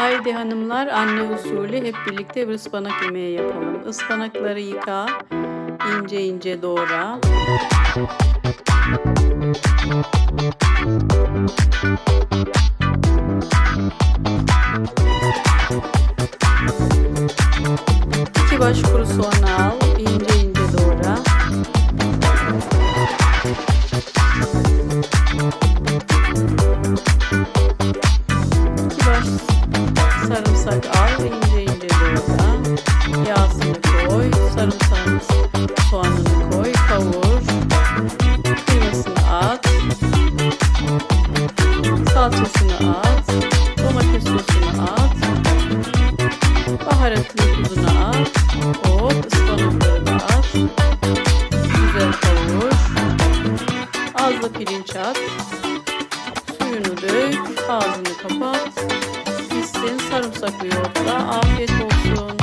Haydi hanımlar anne usulü hep birlikte bir ıspanak yemeği yapalım. Ispanakları yıka, ince ince doğra. İki baş kuru soğan al, ince ince doğra. Sarımsak al ve ince ince doğra. Yağsını koy, sarımsağını, soğanını koy, kavur. Kıymasını at. Salçasını at. Domates sosunu at. Baharatını tuzunu at. Hop ıspanaklarını at. Güzel kavur. Az da pirinç at. Suyunu dök. Ağzını kapat saklıyor ortada. Afiyet olsun.